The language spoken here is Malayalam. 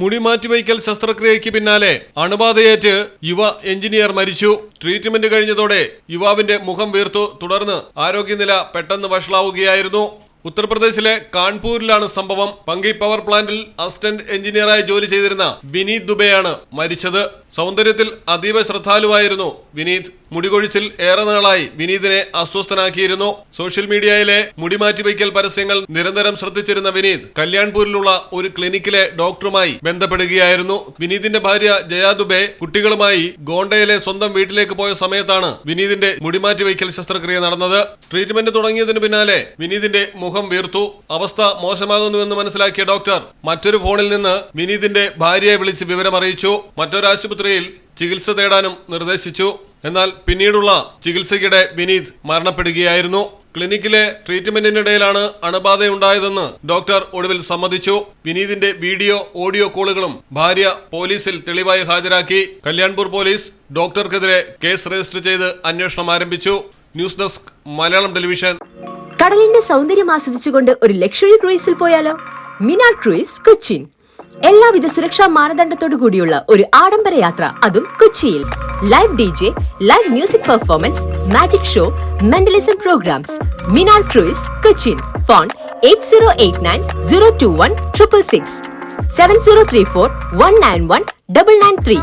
മുടി മാറ്റിവയ്ക്കൽ ശസ്ത്രക്രിയയ്ക്ക് പിന്നാലെ അണുബാധയേറ്റ് യുവ എഞ്ചിനീയർ മരിച്ചു. ട്രീറ്റ്മെന്റ് കഴിഞ്ഞതോടെ യുവാവിന്റെ മുഖം വീർത്തു. തുടർന്ന് ആരോഗ്യനില പെട്ടെന്ന് വഷളാവുകയായിരുന്നു. ഉത്തർപ്രദേശിലെ കാൺപൂരിലാണ് സംഭവം. പങ്കി പവർ പ്ലാന്റിൽ അസിസ്റ്റന്റ് എഞ്ചിനീയറായി ജോലി ചെയ്തിരുന്ന വിനീത് ദുബെയാണ് മരിച്ചത്. സൗന്ദര്യത്തിൽ അതീവ ശ്രദ്ധാലുവായിരുന്നു വിനീത് മുടികൊഴിച്ചിൽ ഏറെ നാളായി. വിനീതിനെ അസ്വസ്ഥനാക്കിയിരുന്നു. സോഷ്യൽ മീഡിയയിലെ മുടി മാറ്റിവയ്ക്കൽ പരസ്യങ്ങൾ നിരന്തരം ശ്രദ്ധിച്ചിരുന്ന വിനീത് കല്യാൺപൂരിലുള്ള ഒരു ക്ലിനിക്കിലെ ഡോക്ടറുമായി ബന്ധപ്പെടുകയായിരുന്നു. വിനീതിന്റെ ഭാര്യ ജയാ ദുബെ കുട്ടികളുമായി ഗോണ്ടയിലെ സ്വന്തം വീട്ടിലേക്ക് പോയ സമയത്താണ് വിനീതിന്റെ മുടിമാറ്റിവയ്ക്കൽ ശസ്ത്രക്രിയ നടന്നത്. ട്രീറ്റ്മെന്റ് തുടങ്ങിയതിനു പിന്നാലെ വിനീതിന്റെ മുഖം വീർത്തു. അവസ്ഥ മോശമാകുന്നുവെന്ന് മനസ്സിലാക്കിയ ഡോക്ടർ മറ്റൊരു ഫോണിൽ നിന്ന് വിനീതിന്റെ ഭാര്യയെ വിളിച്ച് വിവരമറിയിച്ചു. മറ്റൊരു ആശുപത്രിയിൽ ചികിത്സ തേടാനും നിർദ്ദേശിച്ചു. എന്നാൽ പിന്നീടുള്ള ചികിത്സയ്ക്കിടെ വിനീത് മരണപ്പെടുകയായിരുന്നു. ക്ലിനിക്കിലെ ട്രീറ്റ്മെന്റിനിടയിലാണ് അണുബാധയുണ്ടായതെന്ന് ഡോക്ടർ ഒടുവിൽ സമ്മതിച്ചു. വിനീതിന്റെ വീഡിയോ ഓഡിയോ കോളുകളും ഭാര്യ പോലീസിൽ തെളിവായി ഹാജരാക്കി. കല്യാൺപൂർ പോലീസ് ഡോക്ടർക്കെതിരെ കേസ് രജിസ്റ്റർ ചെയ്ത് അന്വേഷണം ആരംഭിച്ചു. News desk Malayalam television. കടലിന്റെ സൗന്ദര്യം ആസ്വദിച്ചുകൊണ്ട് ഒരു ലക്ഷറി ക്രൂയിസിൽ പോയാലോ? മിനാ ക്രൂയിസ് കൊച്ചിൻ. എല്ലാവിധ സുരക്ഷാ മാനദണ്ഡത്തോടു കൂടിയുള്ള ഒരു ആഡംബര യാത്ര അതും കൊച്ചിയിൽ. Live D J live music performance magic show mentalism programmes Minar cruise Cochin phone eight zero eight nine zero two one triple six seven zero three four one nine one double nine three